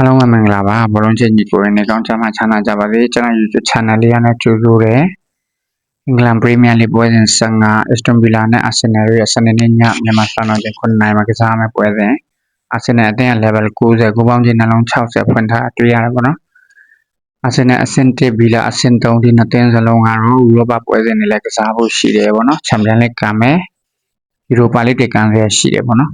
အားလုံးပဲမင်္ဂလာပါဘောလုံးချင်းညီကိုရနေကောင်းချမ်းသာချမ်းသာကြပါစေကျွန်တော် YouTube channel လေးရနဲ့ကြိုဆိုတယ်အင်္ဂလန်ပရီးမီးယားလိပွဲစဉ်15 Aston Villa နဲ့ Arsenal ရဲ့စနေနေ့ညမြန်မာစံတော်ချိန်9နာရီမှာကစားမယ့်ပွဲစဉ် Arsenal အသင်းရဲ့ level 90ကိုပေါင်းချင်းနှလုံး60ဖွင့်ထားတွေ့ရတယ်ပေါ့နော် Arsenal အဆင့်1 Villa အဆင့်3ဒီနှစ်သင်းစလုံးကတော့ဥရောပပွဲစဉ်တွေလည်းကစားဖို့ရှိတယ်ပေါ့နော် Champions League ကမယ် Europa League ကမ်းရရှိတယ်ပေါ့နော်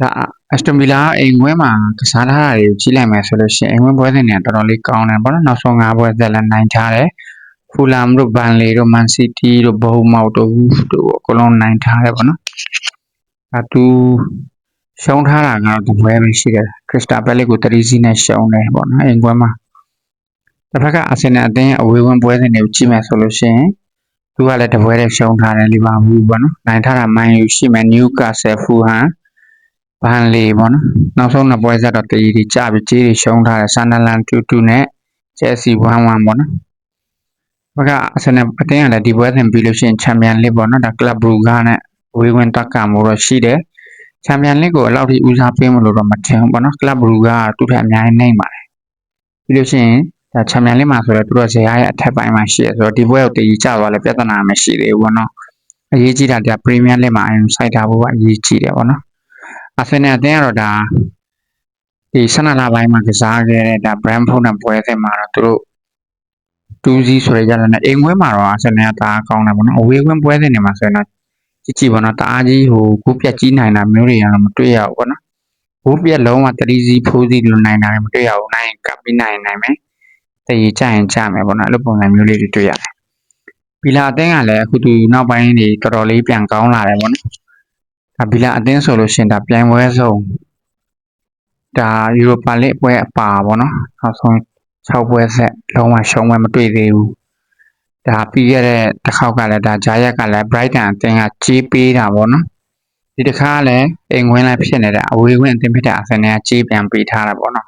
ဒါအက်စတွန်ဗီလာအိမ်ဝဲမှာကစားထားတာတွေကိုကြည့်လိုက်မယ်ဆိုလို့ရှိရင်အိမ်ဝဲပွဲစဉ်တွေကတော်တော်လေးကောင်းတယ်ပေါ့နော်နောက်ဆုံး၅ပွဲသက်လည်းနိုင်ထားတယ်ဖူလမ်တို့ဘန်လီတို့မန်စီးတီးတို့ဘောမောက်တို့ဝူဖ်တို့အကုန်လုံးနိုင်ထားတယ်ပေါ့နော်အဲသူရှုံးထားတာကတော့ဒီပွဲပဲရှိတယ်ခရစ္စတာဘက်လစ်ကို3စီးနဲ့ရှုံးတယ်ပေါ့နော်အိမ်ပွဲမှာတစ်ဖက်ကအာဆင်နယ်အသင်းအဝေးဝင်ပွဲစဉ်တွေကိုကြည့်မယ်ဆိုလို့ရှိရင်သူကလည်းတပွဲတည်းရှုံးထားတယ်လီဗာပူးပေါ့နော်နိုင်ထားတာမန်ယူရှိမယ်နျူကာဆယ်ဖူဟန် ဘန်လီပေါ့နော်နောက်ဆုံးနှစ်ပွဲဆက်တော့တရီကြီးကြပြီးကြေးတွေရှုံးထားတယ်ဆန်ဒလန်2-2နဲ့ချယ်ဆီ1-1ပေါ့နော်ဘကအဆန်အတင်းကလည်းဒီပွဲစဉ်ပြီးလို့ရှိရင်ချန်ပီယံလစ်ပေါ့နော်ဒါကလပ်ဘရူဂါနဲ့ဝေးဝင်တက်ကမှုတော့ရှိတယ်ချန်ပီယံလစ်ကိုအလောက်ထိဦးစားပေးမလို့တော့မထင်ဘူးပေါ့နော်ကလပ်ဘရူဂါကသူ့ထက်အများကြီးနိုင်ပါတယ်ပြီးလို့ရှိရင်ဒါချန်ပီယံလစ်မှာဆိုတော့သူတို့ဇေယျရဲ့အထက်ပိုင်းမှာရှိရဆိုတော့ဒီပွဲကိုတည်ကြသွားလဲပြဿနာမရှိသေးဘူးပေါ့နော်အရေးကြီးတာကပရီးမီးယားလစ်မှာအရင်စိုက်ထားဖို့ကအရေးကြီးတယ်ပေါ့နော် အာဆင်နယ်အသင်းကတော့ဒါဒီဆနလာပိုင်းမှာကစားခဲ့တဲ့ဒါဘရန်ဖုန်းနဲ့ပွဲစဉ်မှာတော့သူတို့တူးစီဆိုရကြတယ်နဲ့အိမ်ဝဲမှာတော့အာဆင်နယ်ကတအားကောင်းတယ်ပေါ့နော်အဝေးဝင်းပွဲစဉ်တွေမှာဆိုရင်တော့ကြည့်ကြည့်ပေါ့နော်တအားကြီးဟိုကိုပြက်ကြီးနိုင်တာမျိုးတွေကတော့မတွေ့ရဘူးပေါ့နော်ဘိုးပြက်လုံးဝ3စီ4စီလိုနိုင်တာတွေမတွေ့ရဘူးနိုင်ကပ်ပြီးနိုင်နိုင်မယ်တည်ကြရင်ကြမယ်ပေါ့နော်အဲ့လိုပုံစံမျိုးလေးတွေတွေ့ရတယ်ဘီလာအသင်းကလည်းအခုသူနောက်ပိုင်းတွေတော်တော်လေးပြန်ကောင်းလာတယ်ပေါ့နော် ဒါဘီလာအသင်းဆိုလို့ရှိရင်ဒါပြိုင်ပွဲဆုံးဒါယူရိုပါလစ်ပွဲအပါပေါ့နော်နောက်ဆုံး6ပွဲဆက်လုံးဝရှုံးပွဲမတွေ့သေးဘူးဒါပြီးခဲ့တဲ့တစ်ခေါက်ကလည်းဒါဂျာယက်ကလည်း Brighton အသင်းကကြီးပေးတာပေါ့နော်ဒီတစ်ခါကလည်းအိမ်ဝင်လိုက်ဖြစ်နေတဲ့အဝေးဝင်အသင်းဖြစ်တဲ့အဆင်နဲ့ကြီးပြန်ပေးထားတာပေါ့နော်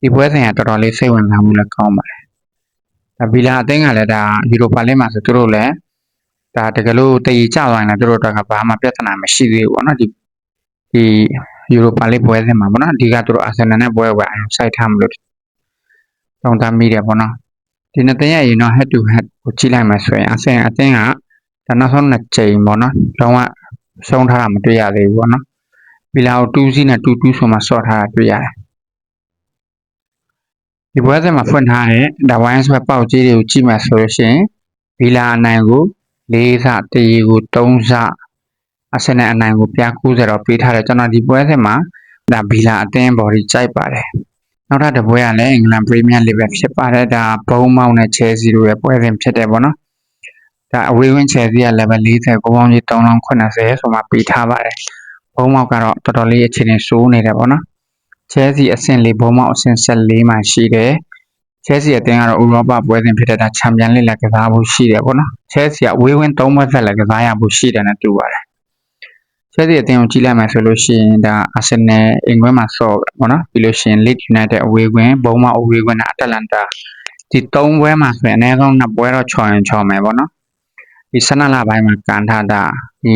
ဒီပွဲစဉ်ကတော်တော်လေးစိတ်ဝင်စားမှုလည်းကောင်းပါတယ်ဒါဘီလာအသင်းကလည်းဒါယူရိုပါလစ်မှာဆိုသူတို့လည်း ဒါတကယ်လို့တည်ကြသွားရင်လည်းသူတို့တော့ဘာမှပြဿနာမရှိသေးဘူးပေါ့နော်ဒီဒီယူရိုပါလိပွဲစဉ်မှာပေါ့နော်အဓိကသူတို့အာဆင်နယ်နဲ့ပွဲကိုအရင်စိုက်ထားမလို့တုံးသားမိတယ်ပေါ့နော်ဒီနှစ်သင်းရဲ့ရင်တော့ head to head ကိုကြည့်လိုက်မှဆိုရင်အာဆင်အသင်းကဒါနောက်ဆုံးနှစ်ချိန်ပေါ့နော်လုံးဝရှုံးထားတာမတွေ့ရသေးဘူးပေါ့နော်ဘီလာကို2စီးနဲ့2 2ဆိုမှဆော့ထားတာတွေ့ရတယ်ဒီပွဲစဉ်မှာဖွင့်ထားတဲ့ဒါဝိုင်းဆွဲပေါက်ကြီးတွေကိုကြည့်မှဆိုလို့ရှိရင်ဘီလာအနိုင်ကို ၄ဆတရီကို3ဆအဆင်နဲ့အနိုင်ကိုပြား90တော့ပေးထားတယ်ကျွန်တော်ဒီပွဲစဉ်မှာဒါဘီလာအသင်းဘော်ဒီကြိုက်ပါတယ်နောက်ထပ်တစ်ပွဲကလည်းအင်္ဂလန်ပရီးမီးယားလိပဲဖြစ်ပါတယ်ဒါဘုံမောက်နဲ့ချဲစီတို့ရဲ့ပွဲစဉ်ဖြစ်တယ်ပေါ့နော်ဒါအဝေးဝင်းချဲစီက level 40ကိုပေါင်းကြီး3080ဆိုမှပေးထားပါတယ်ဘုံမောက်ကတော့တော်တော်လေးအခြေအနေဆိုးနေတယ်ပေါ့နော်ချဲစီအဆင့်၄ဘုံမောက်အဆင့်14မှာရှိတယ် ချဲစီအသင်းကတော့ဥရောပပွဲစဉ်ဖြစ်တဲ့ဒါချန်ပီယံလိလည်းကစားဖို့ရှိတယ်ပေါ့နော်ချဲစီကဝေးဝင်း၃ပွဲဆက်လည်းကစားရဖို့ရှိတယ်နဲ့တူပါတယ်ချဲစီအသင်းကိုကြည့်လိုက်မှဆိုလို့ရှိရင်ဒါအာဆင်နယ်အင်္ဂလန်မှာဆော့ပေါ့နော်ပြီးလို့ရှိရင် Leeds United အဝေးကွင်းဘုံမအဝေးကွင်းနဲ့အတလန်တာဒီ၃ပွဲမှာဆိုရင်အနည်းဆုံး၂ပွဲတော့ချော်ရင်ချော်မယ်ပေါ့နော်ဒီဆနလာပိုင်းမှာကန်ထားတာဒီ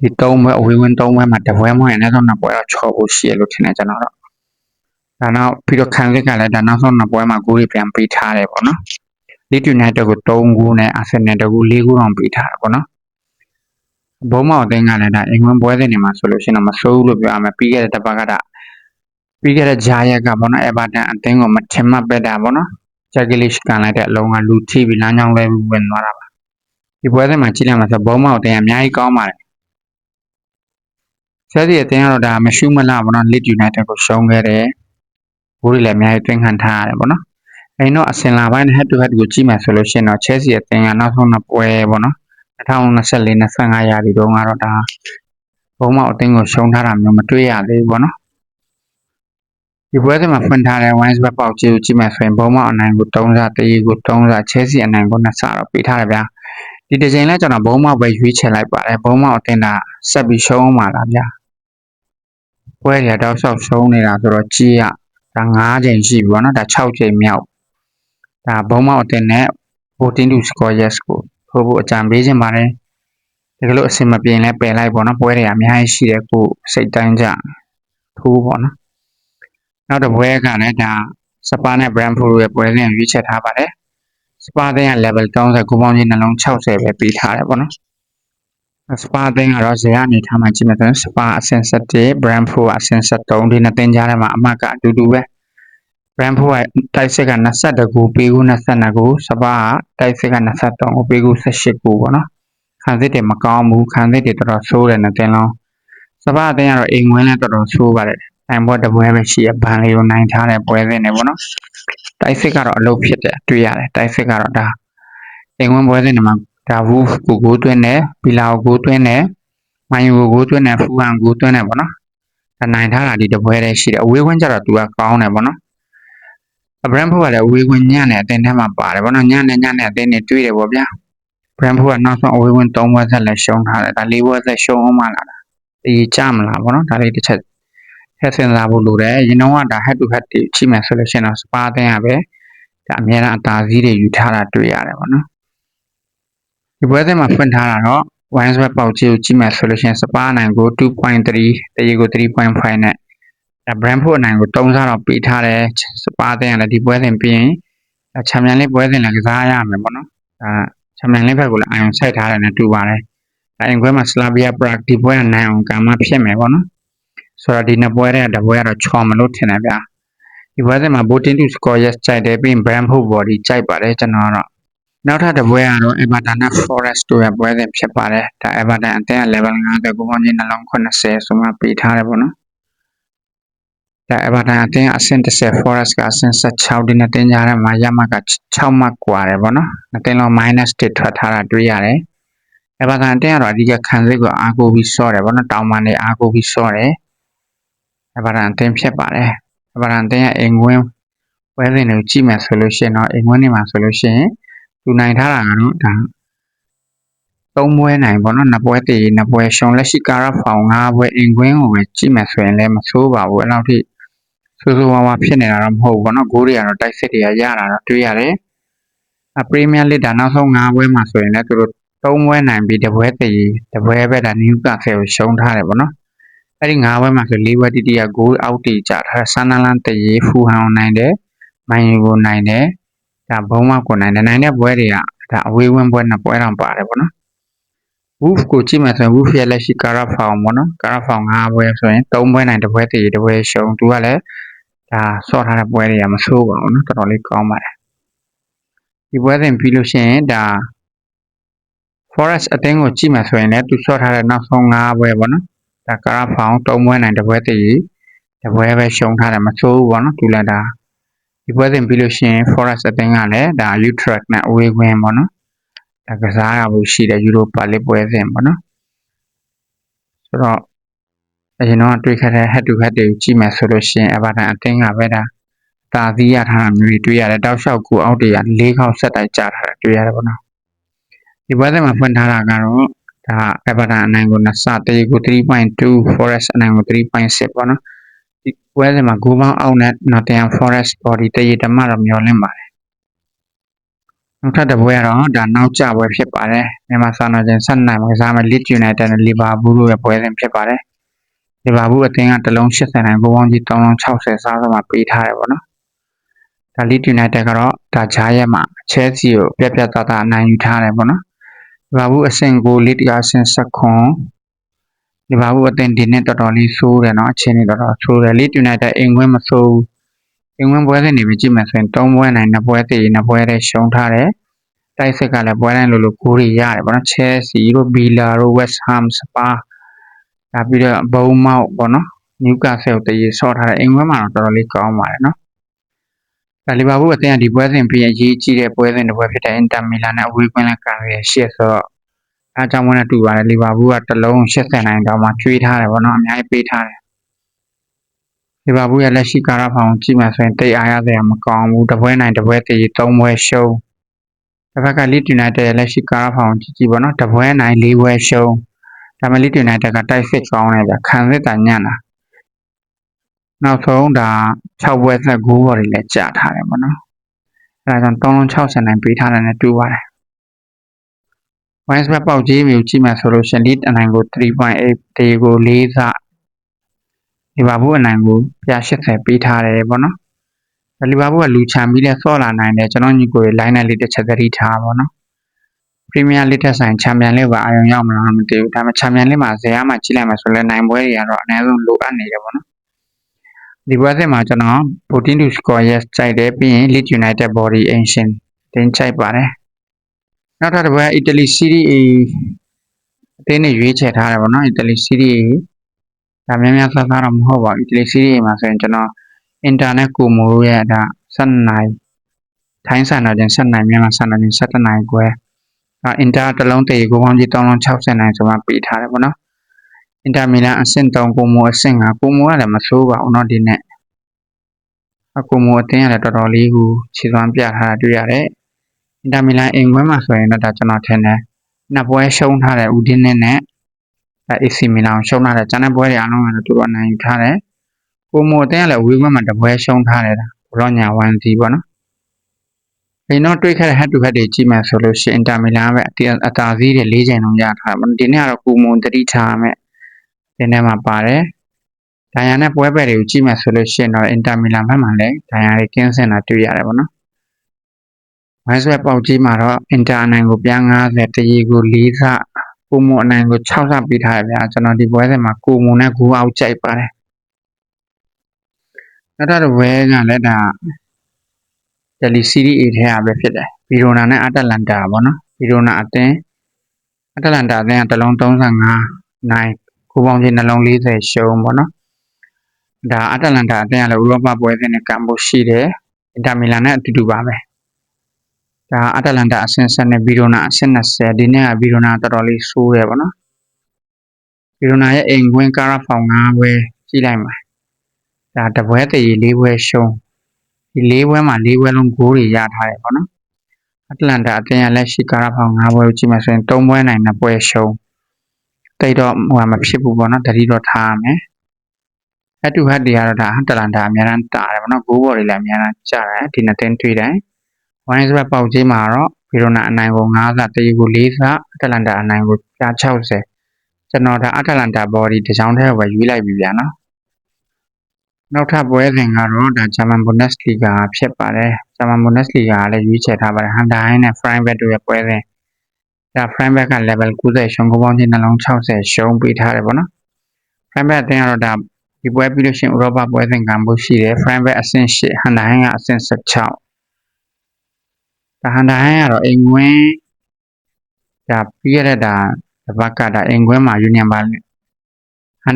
ဒီ၃ပွဲအဝေးကွင်း၃ပွဲမှာတစ်ပွဲမဟုတ်ရင်အနည်းဆုံး၂ပွဲတော့ချော်ဖို့ရှိရလို့ထင်တယ်ကျွန်တော်တော့ ဒါနောက်ပြီးတော့ခံစစ်ကလည်းဒါနောက်ဆုံးနှစ်ပွဲမှာဂိုးတွေပြန်ပေးထားတယ်ပေါ့နော်။ Leeds United ကို3ဂိုးနဲ့ Arsenal တကူ4ဂိုးတောင်ပေးထားတယ်ပေါ့နော်။ဘုံမောက်အသင်းကလည်းဒါအင်္ဂလန်ပွဲစဉ်တွေမှာဆိုလို့ရှိရင်တော့မစိုးဘူးလို့ပြောရမယ်။ပြီးခဲ့တဲ့တစ်ပတ်ကဒါပြီးခဲ့တဲ့ဂျာယက်ကပေါ့နော် Everton အသင်းကိုမထင်မှတ်ပဲတာပေါ့နော်။ Jaglish ကန်လိုက်တဲ့အလုံးကလူထိပြီးလမ်းကြောင်းလဲဝင်သွားတာပါ။ဒီပွဲစဉ်မှာကြည့်လိုက်မှဆိုဘုံမောက်အသင်းကအများကြီးကောင်းပါတယ်။ဆယ်စီအသင်းကတော့ဒါမရှုမလပေါ့နော် Leeds United ကိုရှုံးခဲ့တယ်။ ဘိုးတွေလည်းအများကြီးတွင်းခံထားရတယ်ပေါ့နော်အဲတော့အစင်လာပိုင်း head to head ကိုကြည့်မှဆိုလို့ရှိရင်တော့ Chelsea အသင်းကနောက်ဆုံးနှစ်ပွဲပေါ့နော်2024 25ရာသီတုန်းကတော့ဒါဘုံမောက်အသင်းကိုရှုံးထားတာမျိုးမတွေ့ရသေးဘူးပေါ့နော်ဒီပွဲစဉ်မှာဖွင့်ထားတဲ့ wines web ပေါက်ကြီးကိုကြည့်မှဆိုရင်ဘုံမောက်အနိုင်ကို3ဆတရီကို3ဆ Chelsea အနိုင်ကို2ဆတော့ပေးထားတယ်ဗျာဒီတစ်ချိန်လဲကျွန်တော်ဘုံမောက်ပဲရွေးချယ်လိုက်ပါတယ်ဘုံမောက်အသင်းကဆက်ပြီးရှုံးမှာလားဗျာပွဲရတော့ဆောက်ရှုံးနေတာဆိုတော့ကြည့်ရ ဒါ9ချိန်ရှိပြီပေါ့နော်ဒါ6ချိန်မြောက်ဒါဘုံမောက်အတင်နဲ့14 to score yes ကိုထိုးဖို့အကြံပေးခြင်းပါတယ်တကယ်လို့အဆင်မပြေလဲပယ်လိုက်ပေါ့နော်ပွဲတွေအများကြီးရှိတယ်ကိုစိတ်တိုင်းကြထိုးပေါ့နော်နောက်တစ်ပွဲကလည်းဒါစပါနဲ့ Brentford ရဲ့ပွဲစဉ်ရွေးချက်ထားပါတယ်စပါသင်းက level 39ပေါင်းချင်းနှလုံး60ပဲပေးထားတယ်ပေါ့နော် စပါသင်းကတော့ဇေယျအနေထားမှာကြည့်မယ်ဆိုရင်စပါအဆင့်7 Brentford အဆင့်73ဒီနှစ်သင်းကြားထဲမှာအမှတ်ကအတူတူပဲ Brentford ကတိုက်စစ်က22ဂိုးပေးကူ22ဂိုးစပါကတိုက်စစ်က23ဂိုးပေးကူ18ဂိုးပေါ့နော်ခံစစ်တွေမကောင်းဘူးခံစစ်တွေတော်တော်ဆိုးတယ်နှစ်သင်းလုံးစပါအသင်းကတော့အိမ်ဝင်လည်းတော်တော်ဆိုးပါတယ်နိုင်ဘောတပွဲပဲရှိရဘန်လေးကိုနိုင်ထားတဲ့ပွဲစဉ်တွေပေါ့နော်တိုက်စစ်ကတော့အလုပ်ဖြစ်တယ်တွေ့ရတယ်တိုက်စစ်ကတော့ဒါအိမ်ဝင်ပွဲစဉ်တွေမှာ ဒါဝူးကိုကိုသွင်းတယ်ဘီလာကိုကိုသွင်းတယ်မိုင်ယူကိုကိုသွင်းတယ်ဖူဟန်ကိုသွင်းတယ်ပေါ့နော်ဒါနိုင်ထားတာဒီတပွဲတည်းရှိတယ်အဝေးဝင်ကျတော့သူကကောင်းတယ်ပေါ့နော်ဘရန်ဖို့ကလည်းအဝေးဝင်ညံ့တဲ့အတင်းထဲမှာပါတယ်ဗောနော်ညံ့နေညံ့နေအတင်းတွေတွေ့တယ်ဗောဗျာဘရန်ဖို့ကနောက်ဆုံးအဝေးဝင်၃ဘွဲဆက်လည်းရှုံးထားတယ်ဒါ၄ဘွဲဆက်ရှုံးအောင်မှလာတာဒီကြမလားဗောနော်ဒါလေးတစ်ချက်ထည့်စဉ်းစားဖို့လိုတယ်ရင်တော့ကဒါ head to head တွေချိမယ်ဆိုလို့ရှိရင်တော့စပါတင်းရပဲဒါအများအားအသာစီးတွေယူထားတာတွေ့ရတယ်ဗောနော် ဒီဘွဲစဉ်မှာဖွင့်ထားတာတော့ wines web ပေါက်ကြီးကိုကြည့်မယ်ဆိုလို့ရှိရင်စပါနိုင်ကို2.3တရေကို3.5နဲ့ဒါ brand ဖို့အနိုင်ကို3စားတော့ပေးထားတယ်စပါတဲ့ရလည်းဒီပွဲစဉ်ပြီးရင်ချန်ပီယံလိပွဲစဉ်လည်းကစားရမယ်ပေါ့နော်ဒါချန်ပီယံလိဘက်ကိုလည်းအာရုံစိုက်ထားတယ်နဲ့တူပါတယ်ဒါအင်ကွဲမှာစလာဗီယာပရဂ်ဒီပွဲကနိုင်အောင်ကာမဖြစ်မယ်ပေါ့နော်ဆိုတော့ဒီနှစ်ပွဲတဲ့တပွဲကတော့ချော်မလို့ထင်တယ်ဗျာဒီပွဲစဉ်မှာ voting to score yes ကြိုက်တယ်ပြီးရင် brand ဖို့ body ကြိုက်ပါတယ်ကျွန်တော်ကတော့ နောက်ထပ်တစ်ပွဲကတော့ Everton နဲ့ Forest တို့ရဲ့ပွဲစဉ်ဖြစ်ပါတယ်ဒါ Everton အသင်းက level 9ကိုပုံမှန်နှလုံး80ဆိုမှပေးထားတယ်ပေါ့နော်ဒါ Everton အသင်းအဆင့်30 Forest ကအဆင့်16ဒီနှစ်သင်းကြားထဲမှာရမှတ်က6မှတ်กว่าတယ်ပေါ့နော်နှစ်သင်းလုံး minus 1ထွက်ထားတာတွေ့ရတယ် Everton အသင်းကတော့အဓိကခံစစ်ကိုအားကိုးပြီးစော့တယ်ပေါ့နော်တောင်ပန်နေအားကိုးပြီးစော့တယ် Everton အသင်းဖြစ်ပါတယ် Everton အသင်းရဲ့အိမ်ဝင်းပွဲစဉ်တွေကိုကြည့်မယ်ဆိုလို့ရှိရင်တော့အိမ်ဝင်းနေမှာဆိုလို့ရှိရင် သူနိုင်ထားတာကတော့ဒါသုံးပွဲနိုင်ပေါ့နော်နှစ်ပွဲတည်နှစ်ပွဲရှုံးလက်ရှိကာရဖောင်၅ပွဲအင်ကွင်းကိုပဲကြည့်မယ်ဆိုရင်လည်းမဆိုးပါဘူးအဲ့လောက်ထိဆိုးဆိုးဝါးဝါဖြစ်နေတာတော့မဟုတ်ဘူးပေါ့နော်ဂိုးတွေကတော့တိုက်စစ်တွေကရတာတော့တွေ့ရတယ်အပရီးမီးယားလိဒါနောက်ဆုံး၅ပွဲမှာဆိုရင်လည်းသူတို့သုံးပွဲနိုင်ပြီးတပွဲတည်တပွဲပဲဒါနယူကာဆယ်ကိုရှုံးထားတယ်ပေါ့နော်အဲ့ဒီ၅ပွဲမှာဆို၄ပွဲတိတိကဂိုးအောက်တီကြထားဆန်နလန်တည်ဖူဟန်နိုင်တယ်မိုင်ယူကိုနိုင်တယ် ဒါဘုံမကိုနိုင်တယ်နိုင်တဲ့ပွဲတွေကဒါအဝေးဝင်းပွဲနှစ်ပွဲတောင်ပါတယ်ပေါ့နော် Wolf ကိုကြည့်မှဆိုရင် Wolf ရဲ့လက်ရှိကာရာဖောင်ပေါ့နော်ကာရာဖောင်၅ပွဲဆိုရင်၃ပွဲနိုင်တစ်ပွဲတည်တစ်ပွဲရှုံးသူကလည်းဒါဆော့ထားတဲ့ပွဲတွေကမဆိုးပါဘူးနော်တော်တော်လေးကောင်းပါတယ်ဒီပွဲစဉ်ပြီးလို့ရှိရင်ဒါ Forest အသင်းကိုကြည့်မှဆိုရင်လည်းသူဆော့ထားတဲ့နောက်ဆုံး၅ပွဲပေါ့နော်ဒါကာရာဖောင်၃ပွဲနိုင်တစ်ပွဲတည်တစ်ပွဲပဲရှုံးထားတယ်မဆိုးဘူးပေါ့နော်သူလည်းဒါဒီ ပွဲစဉ်ပြီးလို့ရှိရင် Forest အသင်းကလည်းဒါ Utrecht နဲ့ away win ပေါ့နော်ဒါကစားရဖို့ရှိတယ် Europa League ပွဲစဉ်ပေါ့နော်ဆိုတော့အရင်တော့တွေ့ခဲ့တဲ့ head to head တွေကိုကြည့်မယ်ဆိုလို့ရှိရင် Everton အသင်းကပဲဒါတာသီးရထားတာမျိုးတွေတွေ့ရတယ်တောက်လျှောက်ကိုအောက်တရ၄ခေါက်ဆက်တိုက်ကြာထားတာတွေ့ရတယ်ပေါ့နော်ဒီပွဲစဉ်မှာဖွင့်ထားတာကတော့ဒါ Everton အနိုင်ကိုနှစ်ဆတေးကို3.2 Forest အနိုင်ကို3.6ပေါ့နော် ဒီပွဲစဉ်မှာဂိုးပေါင်းအောင်နဲ့ Nottingham Forest ပေါ်ဒီတရေတမတော့မျောလင့်ပါတယ်နောက်ထပ်တစ်ပွဲကတော့ဒါနောက်ကျပွဲဖြစ်ပါတယ်မြန်မာစာနာရှင်ဆက်နိုင်ကစားမဲ့ Leeds United နဲ့ Liverpool တို့ရဲ့ပွဲစဉ်ဖြစ်ပါတယ် Liverpool အသင်းကတလုံး80နိုင်ဂိုးပေါင်းကြီး360စားသမားပေးထားတယ်ပေါ့နော်ဒါ Leeds United ကတော့ဒါဂျားရက်မှာ Chelsea ကိုပြက်ပြက်သားသားအနိုင်ယူထားတယ်ပေါ့နော် Liverpool အဆင့်ကို Leeds ကအဆင့်16 ဒီဘာဘူးအတင်ဒီနေ့တော်တော်လေးဆိုးတယ်နော်အခြေအနေတော်တော်ဆိုးတယ်လေး United အိမ်ဝင်မဆိုးဘူးအိမ်ဝင်ပွဲစဉ်တွေပဲကြည့်မယ်ဆိုရင်၃ပွဲနိုင်၂ပွဲတည်၂ပွဲတည်းရှုံးထားတယ်တိုက်စစ်ကလည်းပွဲတိုင်းလိုလိုဂိုးတွေရတယ်ဗောနော် Chelsea တို့ Villa တို့ West Ham Spa နောက်ပြီးတော့ဘုံမောက်ဗောနော် Newcastle ကိုတရေဆော့ထားတယ်အိမ်ဝင်မှာတော့တော်တော်လေးကောင်းပါတယ်နော်ဒါလီဗာပူးအသင်းကဒီပွဲစဉ်ပြီးရင်အရေးကြီးတဲ့ပွဲစဉ်တစ်ပွဲဖြစ်တဲ့ Inter Milan နဲ့အဝေးကွင်းလမ်းကံရရှိရဆိုတော့ အဲကြောင့်မနဲ့တူပါတယ်လီဗာပူးကတလုံး80နိုင်တောင်မှကျွေးထားတယ်ပေါ့နော်အများကြီးပေးထားတယ်လီဗာပူးရဲ့လက်ရှိကာရဖောင်ကြည့်မှဆိုရင်တိတ်အားရတဲ့မကောင်းဘူးတပွဲနိုင်တပွဲတည်သုံးပွဲရှုံးတစ်ဖက်ကလီဒ်ယူနိုက်တက်ရဲ့လက်ရှိကာရဖောင်ကြည့်ကြည့်ပေါ့နော်တပွဲနိုင်၄ပွဲရှုံးဒါမှလီတွင်နိုင်တက်ကတိုက်စစ်ကောင်းတယ်ဗျခံစစ်တာညံ့တာနောက်ဆုံးဒါ6ဘွဲသက်9ဘော်တွေလည်းကြာထားတယ်ပေါ့နော်အဲဒါကြောင့်360နိုင်ပေးထားတယ်နဲ့တူပါတယ် wise map ပေါက်ကြီးမျိုးကြည့်မှဆိုလို့ရှင် lead အနိုင်ကို3.8တေကို4စလီဗာပူးအနိုင်ကိုပြ80ပေးထားတယ်ပေါ့နော်လီဗာပူးကလူချန်ပြီးလဲဆော့လာနိုင်တယ်ကျွန်တော်ညီကိုလိုင်းနယ်လေးတစ်ချက်သတိထားပါတော့ပရီးမီးယားလိတက်ဆိုင်ချန်ပီယံလိကအာရုံရောက်မလားမသိဘူးဒါပေမဲ့ချန်ပီယံလိမှာဇေယျမှာကြီးလိုက်မှာဆိုလဲနိုင်ပွဲတွေကတော့အနည်းဆုံးလိုအပ်နေတယ်ပေါ့နော်ဒီပွဲစဉ်မှာကျွန်တော်14 to score yes ကြိုက်တယ်ပြီးရင် Leeds United Body Ancient တင်ကြိုက်ပါတယ် နောက်ထပ်တစ်ပွဲအီတလီ Serie A အသင်းနဲ့ရွေးချယ်ထားတယ်ပေါ့နော်အီတလီ Serie A ဒါများများဆဆတော့မဟုတ်ပါဘူးအီတလီ Serie A မှာဆိုရင်ကျွန်တော်အင်တာနက်ကိုမိုးရဲ့ဒါ7နိုင်ထိုင်းစံတော်ချင်း7နိုင်မြန်မာစံတော်ချင်း7နိုင်ခွဲအင်တာတစ်လုံးတည်းကိုပေါင်းကြီး360နိုင်ဆိုမှပေးထားတယ်ပေါ့နော်အင်တာမီလန်အဆင့်3ကိုမိုးအဆင့်5ကိုမိုးကလည်းမဆိုးပါဘူးเนาะဒီနေ့အကူမိုးအတင်းရတယ်တော်တော်လေးကိုခြေစွမ်းပြထားတာတွေ့ရတယ် အင်တာမီလန်အိမ်ခွဲမှာဆိုရင်တော့ဒါကျွန်တော်ထင်တယ်နှစ်ပွဲရှုံးထားတယ်ဦးဒင်းနဲ့နဲ့ AC မီလန်ရှုံးထားတယ်ကျန်တဲ့ပွဲတွေအားလုံးကတော့သူတို့နိုင်ယူထားတယ်ကိုမိုအတင်းကလည်းဝေးခွင့်မှာတပွဲရှုံးထားတယ်ဘလော့ညာ1စီပေါ့နော်ဒီတော့တွေ့ခဲ့တဲ့ head to head တွေကြည့်မယ်ဆိုလို့ရှိရင်အင်တာမီလန်ပဲအတားစီးတွေ၄ချိန်လုံးရထားတယ်ဒီနေ့ကတော့ကိုမိုတတိထားမယ်ဒီနေ့မှာပါတယ်ဒိုင်ယာနဲ့ပွဲပဲတွေကိုကြည့်မယ်ဆိုလို့ရှိရင်တော့အင်တာမီလန်ဘက်မှာလည်းဒိုင်ယာတွေကင်းစင်တာတွေ့ရတယ်ပေါ့နော် ဝိုင်းဆွဲပေါက်ကြီးမှာတော့အင်တာအနိုင်ကိုပြား90တရီကို4ဆကိုမိုအနိုင်ကို6ဆပေးထားရဗျာကျွန်တော်ဒီပွဲစဉ်မှာကိုမိုနဲ့ဂူအောက်ကြိုက်ပါတယ်နောက်တော့ဝဲကလည်းဒါတယ်လီစီရီ A ထဲကပဲဖြစ်တယ်ဗီရိုနာနဲ့အတလန်တာပေါ့နော်ဗီရိုနာအသင်းအတလန်တာအသင်းကတလုံး35နိုင်ကိုပေါင်းချင်းနှလုံး40ရှုံးပေါ့နော်ဒါအတလန်တာအသင်းကလည်းဥရောပပွဲစဉ်နဲ့ကံဖို့ရှိတယ်အင်တာမီလန်နဲ့အတူတူပါပဲ ဒါအတလန်တာအဆင့်ဆက်နဲ့ဗီရိုနာအဆင့်20ဒီနေ့ကဗီရိုနာတော်တော်လေးဆိုးတယ်ပေါ့နော်ဗီရိုနာရဲ့အိမ်ခွင်းကာရာဖောင်9ပွဲကြည့်လိုက်ပါဒါတပွဲတည်း၄ပွဲရှုံးဒီ၄ပွဲမှာ၄ပွဲလုံးဂိုးတွေရထားတယ်ပေါ့နော်အတလန်တာအသင်းကလက်ရှိကာရာဖောင်9ပွဲကိုကြည့်မှဆိုရင်၃ပွဲနိုင်2ပွဲရှုံးတိတ်တော့ဟိုမဖြစ်ဘူးပေါ့နော်တတိတော့ထားရမယ်အတူဟတ်တွေကတော့ဒါအတလန်တာအများအားတာတယ်ပေါ့နော်ဂိုးဘော်တွေလည်းအများအားကျတယ်ဒီနှစ်တင်းတွေ့တယ် ဝိုင်းစရက်ပေါက်ကြီးမှာတော့ဗီရိုနာအနိုင်ကို9ဆတရီကို4ဆအတလန်တာအနိုင်ကို60ကျွန်တော်ဒါအတလန်တာဘော်ဒီတစ်ချောင်းတည်းပဲရွေးလိုက်ပြီဗျာနော်နောက်ထပ်ပွဲစဉ်ကတော့ဒါဂျာမန်ဘွန်ဒက်စ်လီဂါဖြစ်ပါတယ်ဂျာမန်ဘွန်ဒက်စ်လီဂါကလည်းရွေးချယ်ထားပါတယ်ဟန်ဒိုင်းနဲ့ဖရိုင်ဘက်တို့ရဲ့ပွဲစဉ်ဒါဖရိုင်ဘက်က level 90ရှုံးကောင်းချင်းနှလုံး60ရှုံးပေးထားတယ်ပေါ့နော်ဖရိုင်ဘက်အတင်းကတော့ဒါဒီပွဲပြီးလို့ရှိရင်ဥရောပပွဲစဉ်ကံဖို့ရှိတယ်ဖရိုင်ဘက်အဆင့်8ဟန်ဒိုင်းကအဆင့်16 ဒါဟန်ဒိုင်းကတော့အိမ်ဝင်းဒါပြီးရတဲ့ဒါတပတ်ကဒါအိမ်ခွဲမှာယူနီယံပါဟန်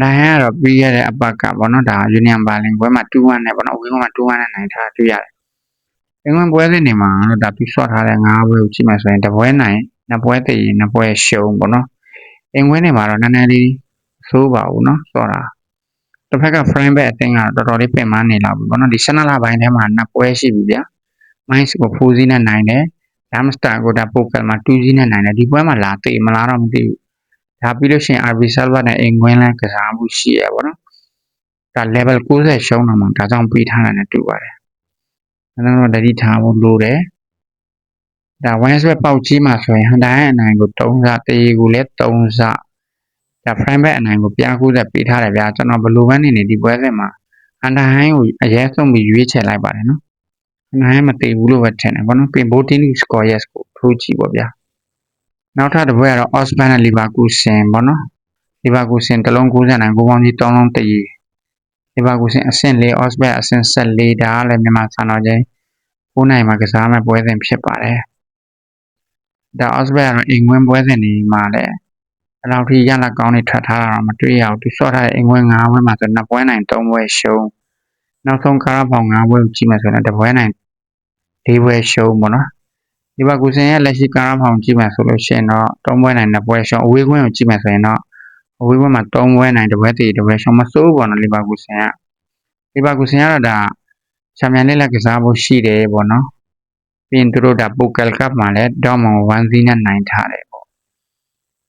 ဒိုင်ကတော့ပြီးရတဲ့အပတ်ကပေါ့နော်ဒါယူနီယံဘာလင်ပွဲမှာ2-1နဲ့ပေါ့နော်ဝင်းမှာ2-1နဲ့နိုင်ထားတွေ့ရတယ်။အင်္ဂလန်ပွဲစဉ်တွေမှာတော့ဒါပြီးဆော့ထားတဲ့၅ပွဲကိုကြည့်မှဆိုရင်တပွဲနိုင်နှစ်ပွဲတည်နှစ်ပွဲရှုံးပေါ့နော်။အင်္ဂလန်တွေမှာတော့နည်းနည်းလေးသိုးပါဘူးနော်ဆော့တာ။တစ်ဖက်က frame back အသင်းကတော့တော်တော်လေးပင်ပန်းနေလာပြီပေါ့နော်ဒီ7လပိုင်းထဲမှာနှစ်ပွဲရှိပြီဗျာ။ Mainz ကို4စီးနဲ့နိုင်တယ်။ Darmstadt ကိုဒါပိုကယ်မှာ2စီးနဲ့နိုင်တယ်ဒီပွဲမှာလာသိမလားတော့မသိဘူးဒါပြီးလို့ရှိရင် RB server နဲ့အိမ်ခွင်းလန်းကစားမှုရှိရပါတော့ဒါ level 60ရှုံးတော့မှဒါကြောင့်ပြီးထားတာနဲ့တူပါတယ်အဲတော့တတိထားဖို့လိုတယ်ဒါ one swap ပေါက်ကြီးမှာဆိုရင်ဟန်တိုင်းအနိုင်ကို3စတေးကိုလည်း3စဒါ frame back အနိုင်ကိုပြား90ပေးထားတယ်ဗျာကျွန်တော်ဘလူးဘန်းနေနေဒီပွဲစဉ်မှာဟန်တိုင်းကိုအရေးဆုံးပြီးရွေးချယ်လိုက်ပါတယ်နော်ဟ န်တိုင်းမသိဘူးလို့ပဲထင်တယ်ဘာလို့ပြင် voting score yes ကိုထိုးကြည့်ပါဗျာနောက်ထပ်တစ်ပွဲကတော့ Osman နဲ့ Leverkusen ပေါ့နော် Leverkusen တလုံး90နိုင်ကိုပေါင်းကြီး3လုံးတည် Leverkusen အဆင့်4 Osman အဆင့်14ဒါကလည်းမြန်မာစံတော်ချိန်9နိုင်မှာကစားမဲ့ပွဲစဉ်ဖြစ်ပါတယ်ဒါ Osman ကတော့အင်္ဂဝင်ပွဲစဉ်ဒီမှာလည်းအလောက်ထိရလက်ကောင်းတွေထွက်ထားတာတော့မတွေ့ရဘူးသူစော့ထားတဲ့အင်္ဂဝင်9ပွဲမှာဆို2ပွဲနိုင်3ပွဲရှုံး နောက်ဆုံးကားပေါင်9ပွဲကိုကြည့်မယ်ဆိုရင်တပွဲနိုင်၄ပွဲရှုံးပေါ့နော်လီဗာပူးဆန်ရဲ့လက်ရှိကာရဖောင်ကြည့်မယ်ဆိုလို့ရှိရင်တော့၃ပွဲနိုင်၂ပွဲရှုံးအဝေးကွင်းကိုကြည့်မယ်ဆိုရင်တော့အဝေးကွင်းမှာ၃ပွဲနိုင်တစ်ပွဲတည်တစ်ပွဲရှုံးမစိုးဘူးပေါ့နော်လီဗာပူးဆန်ကလီဗာပူးဆန်ကတော့ဒါချန်ပီယံလိလက်ကစားဖို့ရှိတယ်ပေါ့နော်ပြီးရင်သူတို့ဒါပိုကယ်ကပ်မှာလည်းဒေါမောင်1စီးနဲ့နိုင်ထားတယ်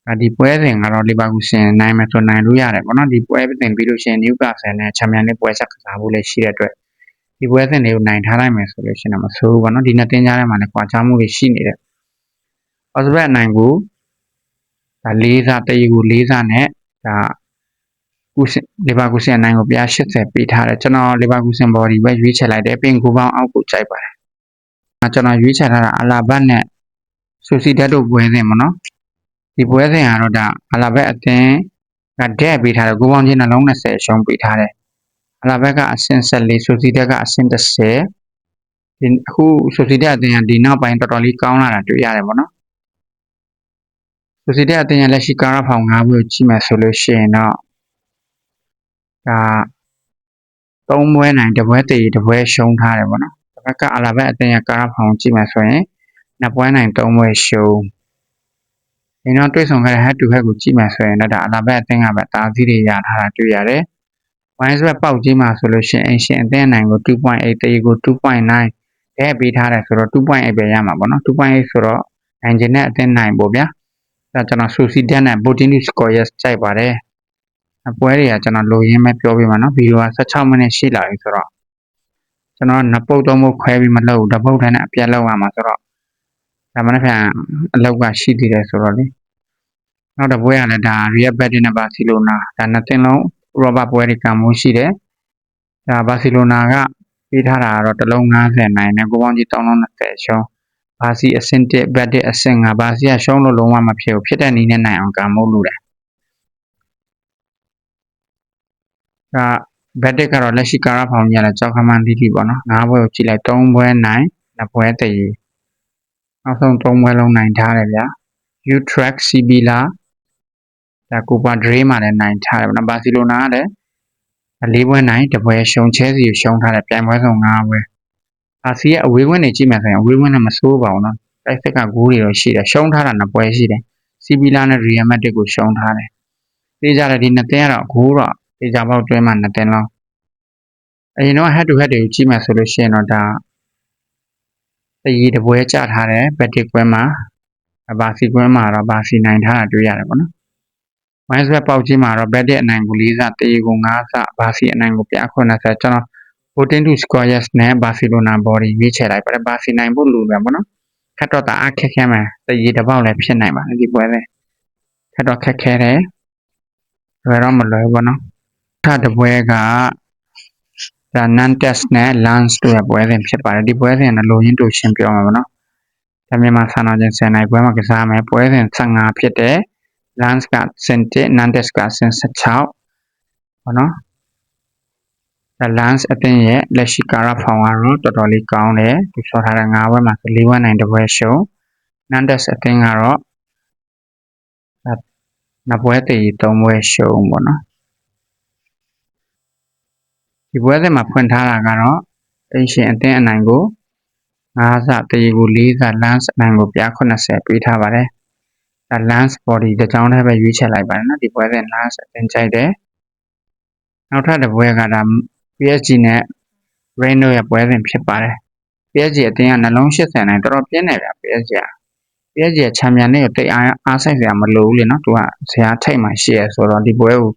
ပေါ့ဒီပွဲစဉ်ကတော့လီဗာပူးဆန်နိုင်မယ်ဆိုနိုင်လို့ရတယ်ပေါ့နော်ဒီပွဲတင်ပြီးလို့ရှိရင်နျူကာဆယ်နဲ့ချန်ပီယံလိပွဲဆက်ကစားဖို့လည်းရှိတဲ့အတွက်ဒီပွဲစဉ်တွေကိုနိုင်ထားလိုက်မယ်ဆိုလို့ရှိရင်တော့မဆိုးဘူးပေါ့နော်ဒီနှစ်တင်းကြားထဲမှာလည်းကွာခြားမှုတွေရှိနေတယ်အော်စဘက်နိုင်ကိုဒါ၄စားတရီကို၄စားနဲ့ဒါကူစင်လီဗာကူစင်အနိုင်ကိုပြ80ပေးထားတယ်ကျွန်တော်လီဗာကူစင် body ပဲရွေးချယ်လိုက်တယ်ပင်ကူပေါင်းအောက်ကိုကြိုက်ပါတယ်အဲကျွန်တော်ရွေးချယ်ထားတာအလာဘတ်နဲ့ဆူစီဓာတ်တို့ပွဲစဉ်ပေါ့နော် ဒီပွဲစဉ်ကတော့ဒါအလာဘတ်အသင်းကဒက်ပေးထားတယ်ကိုပေါင်းချင်းနှလုံး20ရှုံးပေးထားတယ်အလာဘတ်ကအဆင့်14ဆူစီဓာတ်ကအဆင့်30ဒီအခုဆူစီဓာတ်အသင်းကဒီနောက်ပိုင်းတော်တော်လေးကောင်းလာတာတွေ့ရတယ်ပေါ့နော်ဆူစီဓာတ်အသင်းရဲ့လက်ရှိကာရဖောင်၅ဘွေကိုကြည့်မယ်ဆိုလို့ရှိရင်တော့ဒါသုံးပွဲနိုင်တစ်ပွဲတည်တစ်ပွဲရှုံးထားတယ်ပေါ့နော်တစ်ဖက်ကအလာဘတ်အသင်းရဲ့ကာရဖောင်ကြည့်မယ်ဆိုရင်နှစ်ပွဲနိုင်သုံးပွဲရှုံး ဒီတော့တွေ့ဆုံခဲ့တဲ့ head to head ကိုကြည့်မယ်ဆိုရင်တော့ဒါအလာဘတ်အသင်းကပဲတာသီးတွေရထားတာတွေ့ရတယ်။ wine spread ပေါက်ကြီးမှာဆိုလို့ရှိရင်အင်ရှင်အသင်းအနိုင်ကို2.8တရီကို2.9တဲ့ပေးထားတယ်ဆိုတော့2.8ပဲရမှာပေါ့နော်2.8ဆိုတော့နိုင်ခြင်းနဲ့အသင်းနိုင်ပေါ့ဗျာ။ဒါကျွန်တော် Sociedad နဲ့ Botinus Scoyers ကြိုက်ပါတယ်။အပွဲတွေကကျွန်တော်လိုရင်းပဲပြောပြမှာနော်ဗီဒီယိုက16မိနစ်ရှိလာပြီဆိုတော့ကျွန်တော်နှစ်ပုတ်တော့မခွဲပြီးမလုပ်ဘူးတစ်ပုတ်တည်းနဲ့အပြတ်လောက်ရမှာဆိုတော့ဒါမှမဟုတ်အလောက်ကရှိသေးတယ်ဆိုတော့လေ နောက်တစ်ပွဲကလည်းဒါ Real Betis နဲ့ Barcelona ဒါနှစ်သင်းလုံးရောဘပွဲတွေကမိုးရှိတယ်ဒါ Barcelona ကပေးထားတာကတော့တစ်လုံး90နိုင်နဲ့ကိုပေါင်းကြီး320ရှုံးဘာစီအဆင့်1ဘက်တစ်အဆင့်5ဘာစီကရှုံးလို့လုံးဝမဖြစ်ဘူးဖြစ်တဲ့နည်းနဲ့နိုင်အောင်ကမိုးလို့တယ်ဒါဘက်တစ်ကတော့လက်ရှိကာရဖောင်ကြီးရတယ်ကြောက်ခမန်းတီးတီးပေါ့နော်၅ဘွဲကိုကြည့်လိုက်၃ဘွဲနိုင်၂ဘွဲတည်နောက်ဆုံး၃ဘွဲလုံးနိုင်ထားတယ်ဗျာ Utrecht Sevilla ဒါကိုပါဒရေးမှာလည်းနိုင်ထားတယ်ဗျာဘာစီလိုနာကလည်း၄ဘွဲနိုင်တပွဲရှုံချဲစီကိုရှုံထားတယ်ပြိုင်ပွဲဆုံး၅ဘွဲအာစီရဲ့အဝေးဝင်းနေကြည့်မယ်ဆိုရင်အဝေးဝင်းနဲ့မဆိုးပါဘူးနော်တိုက်ဆက်ကဂိုးတွေတော့ရှိတယ်ရှုံးထားတာနှစ်ပွဲရှိတယ်စီဗီလာနဲ့ရီယယ်မက်တစ်ကိုရှုံးထားတယ်သိကြတယ်ဒီနှစ်သင်းကတော့ဂိုးတော့သိကြပေါက်တွဲမှာနှစ်သင်းလုံးအရင်တော့ head to head တွေကိုကြည့်မယ်ဆိုလို့ရှိရင်တော့ဒါတရီတပွဲကြထားတယ်ဘက်တစ်ကွဲမှာဘာစီကွဲမှာတော့ဘာစီနိုင်ထားတာတွေ့ရတယ်ပေါ့နော် ဝိုင်းဆွဲပေါက်ကြီးမှာတော့ဘက်တစ်အနိုင်ကို၄စတရီကို၅စဘာစီအနိုင်ကိုပြ80ကျွန်တော် voting to squares နဲ့ Barcelona body ရွေးချယ်လိုက်ပါတယ်ဘာစီနိုင်ဖို့လိုတယ်ပေါ့နော်ခက်တော့တာအခက်ခဲမယ်တရီတစ်ပေါက်လည်းဖြစ်နိုင်ပါတယ်ဒီပွဲလေးခက်တော့ခက်ခဲတယ်ဘယ်တော့မလွယ်ဘူးနော်ထတပွဲကဒါ Nantes နဲ့ Lens တို့ရဲ့ပွဲစဉ်ဖြစ်ပါတယ်ဒီပွဲစဉ်ကလိုရင်းတူရှင်းပြောမှာပေါ့နော်ဒါမြန်မာဆန်တော်ချင်း10နိုင်ပွဲမှာကစားမယ်ပွဲစဉ်15ဖြစ်တယ် Lens ကစင်1 Nantes ကစင်16ပေါ့နော်ဒါ Lens အသင်းရဲ့လက်ရှိကာရဖောင်ကတော့တော်တော်လေးကောင်းတယ်သူဆော်ထားတဲ့9ဘွဲမှာ4ဘွဲနိုင်တစ်ဘွဲရှုံး Nantes အသင်းကတော့နှစ်ပွဲတည်3ဘွဲရှုံးပေါ့နော်ဒီပွဲစဉ်မှာဖွင့်ထားတာကတော့အင်ရှင်အသင်းအနိုင်ကို5စတရီကို4စ lance အနိုင်ကိုပြ80ပေးထားပါတယ် ဒါ lance body တစ်ကြောင်းတည်းပဲရွေးချယ်လိုက်ပါတယ်နော်ဒီပွဲစဉ် lance အသင်းကြိုက်တယ်နောက်ထပ်တစ်ပွဲကဒါ PSG နဲ့ Reno ရဲ့ပွဲစဉ်ဖြစ်ပါတယ် PSG အသင်းကနှလုံး80နိုင်တော်တော်ပြင်းတယ်ဗျ PSG က PSG ချန်ပီယံနဲ့တိတ်အားအားဆိုင်စရာမလိုဘူးလေနော်သူကဇရာထိတ်မှရှိရဆိုတော့ဒီပွဲကို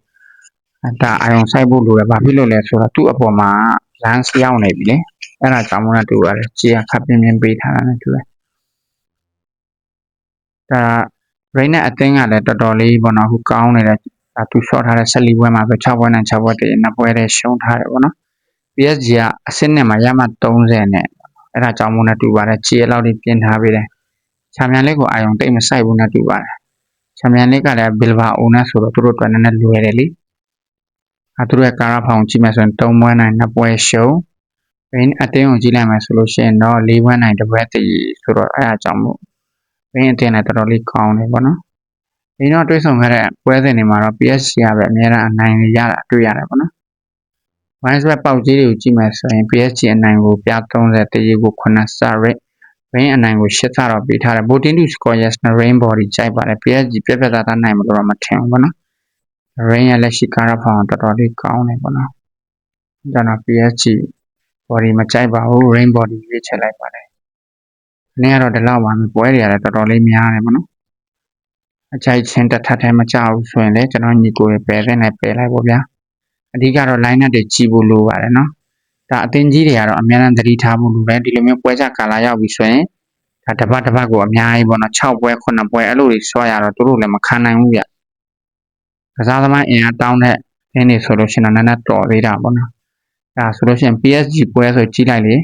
ဒါအာယုံဆိုင်ဖို့လိုတယ်ဘာဖြစ်လို့လဲဆိုတော့သူ့အပေါ်မှာ lens ရောက်နေပြီလေအဲ့ဒါကြောင့်မလို့တူရတယ်ခြေကခပ်ပြင်းပြင်းပေးထားတာနဲ့တူတယ်ဒါ rain နဲ့အသင်းကလည်းတော်တော်လေးပေါ့နော်အခုကောင်းနေတယ်ဒါသူ short ထားတဲ့14ပွဲမှာဆို6ပွဲနဲ့6ပွဲတည်းနှစ်ပွဲတည်းရှုံးထားတယ်ပေါ့နော် PSG ကအဆင့်နဲ့မှာရမှ30နဲ့အဲ့ဒါကြောင့်မို့နဲ့တူပါတယ်ခြေလောက်တွေပြင်ထားပေးတယ်ချန်ပီယံလိကိုအာယုံတိတ်မဆိုင်ဘူးနဲ့တူပါတယ်ချန်ပီယံလိကလည်းဘီလ်ဘာအိုနဲ့ဆိုတော့သူတို့အတွက်နည်းနည်းလွယ်တယ်လीအဲသူတို့ရဲ့ကာရာဖောင်ကြည့်မယ်ဆိုရင်3ပွဲနိုင်2ပွဲရှုံးဘင်းအတင်းကိုကြည့်လိုက်မယ်ဆိုလို့ရှိရင်တော့4ပွဲနိုင်2ပွဲတည်ဆိုတော့အဲအကြောင်းမို့ ဘင်းအတင်းနဲ့တော်တော်လေးကောင်းတယ်ပေါ့နော်ဒီတော့တွေးဆောင်ခဲ့တဲ့ပွဲစဉ်တွေမှာတော့ PSG ကပဲအများအားအနိုင်ရတာတွေ့ရတယ်ပေါ့နော်။ Wise ဘက်ပေါက်ကြီးတွေကိုကြည့်မယ်ဆိုရင် PSG အနိုင်ကိုပြ30တရေကို9စ rate rain အနိုင်ကို10စတော့ပေးထားတယ် voting to score yes နဲ့ rain body ကြိုက်ပါတယ် PSG ပြက်ပြက်သားသားနိုင်မလို့တော့မထင်ဘူးပေါ့နော် rain ရဲ့လက်ရှိကားရဖောင်တော်တော်လေးကောင်းတယ်ပေါ့နော်ကျွန်တော် PSG body မကြိုက်ပါဘူး rain body ရွေးချယ်လိုက်ပါတယ်။ နေ့ကတော့ဒီလောက်ပါမယ်ပွဲတွေကလည်းတော်တော်လေးများတယ်ပေါ့နော်။အချိုက်ချင်းတစ်ထပ်ထဲမကြောက်ဘူးဆိုရင်လည်းကျွန်တော်ညီကိုရပယ်တဲ့နဲ့ပယ်လိုက်ပေါ့ဗျာ။အဓိကတော့ line up တွေကြီးဖို့လိုပါတယ်နော်။ဒါအသင်းကြီးတွေကတော့အများအားသတိထားဖို့လိုတယ်ဒီလိုမျိုးပွဲကြကာလာရောက်ပြီဆိုရင်ဒါတစ်ပတ်တစ်ပတ်ကိုအများကြီးပေါ့နော်6ပွဲ9ပွဲအဲ့လိုတွေဆွဲရတော့သူတို့လည်းမခံနိုင်ဘူးဗျ။ကစားသမားအင်အားတောင်းတဲ့နင်းနေဆိုလို့ရှိရင်တော့နည်းနည်းတော်သေးတာပေါ့နော်ဒါဆိုလို့ရှိရင် PSG ပွဲဆိုကြည့်လိုက်လေ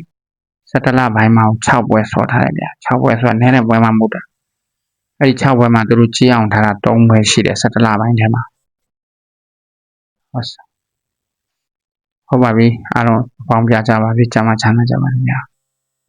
17လပိုင်းမှာ6ပွဲဆော်ထားတယ်ဗျာ6ပွဲဆိုတာနည်းနည်းပွဲမှမဟုတ်တာအဲ့ဒီ6ပွဲမှာသူတို့ကြည့်အောင်ထားတာ3ပွဲရှိတယ်17လပိုင်းထဲမှာဟုတ်ဟုတ်ပါပြီအားလုံးအပေါင်းပြကြပါစေကျမ်းမချမ်းသာကြပါစေဗျာ